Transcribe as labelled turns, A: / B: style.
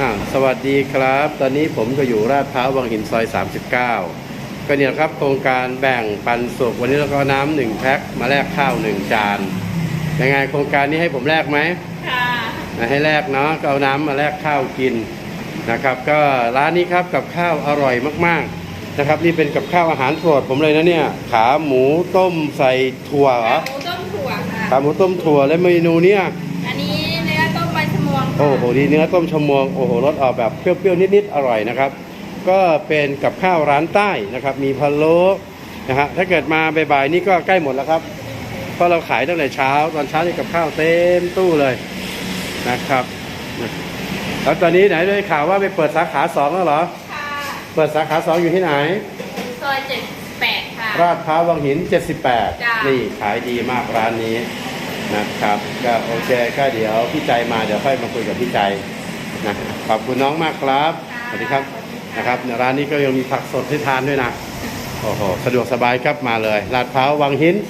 A: อ่าสวัสดีครับ ตอนนี้ผมก็อยู่ราดพร้าววังหินซอย 39 ก็เนี่ยครับโครงการแบ่งปันสุกวันนี้เราก็เอาน้ำหนึ่งแพ็คมาแลกข้าวหนึ่งจานยังไงโครงการนี้ให้ผมแลกไหม
B: ค่ะ
A: นะให้แลกเนาะก็เอาน้ำมาแลกข้าวกินนะครับ ก็ร้านนี้ครับกับข้าวอร่อยมากๆนะครับ นี่เป็นกับข้าวอาหารโปรดผมเลยนะเนี่ยขาหมูต้มใส่ถั่วเหรอ
B: หมูต้มถั่วค่ะ
A: ขาหมูต้มถั่วและเมนูเนี่ย
B: วงค่ะ
A: โอ้โหดีเนื้อต้มชะมวงโอ้โหรสออกแบบเปรี้ยวๆนิดๆอร่อยนะครับ ก็เป็นกับข้าวร้านใต้นะครับ มีพะโล้นะฮะถ้าเกิดมาบ่ายๆนี่ก็ใกล้หมดแล้วครับเพราะเราขายตั้งแต่เช้า ตอนเช้านี่กับข้าวเต็มตู้เลยนะครับแล้วตอนนี้ไหนได้ข่าวว่าไปเปิดสาขาสองแล้วเหรอ
B: ค่ะ
A: เปิดสาขาสองอยู่ที่ไหน
B: ซอยเจ็ดแปดค่ะ
A: ราดพร้าววังหิน
B: จ้ะ
A: 78 นี่ขายดีมากร้านนี้ นะครับก็โอเคก็เดี๋ยวพี่ใจมาเดี๋ยวค่อยมาคุยกับพี่ใจนะขอบคุณน้องมากครับสวัสดีครับนะครับในร้านนี้ก็ยังมีผักสดให้ทานด้วยนะโอ้โหสะดวกสบายครับมาเลยลาดพร้าววังหิน 39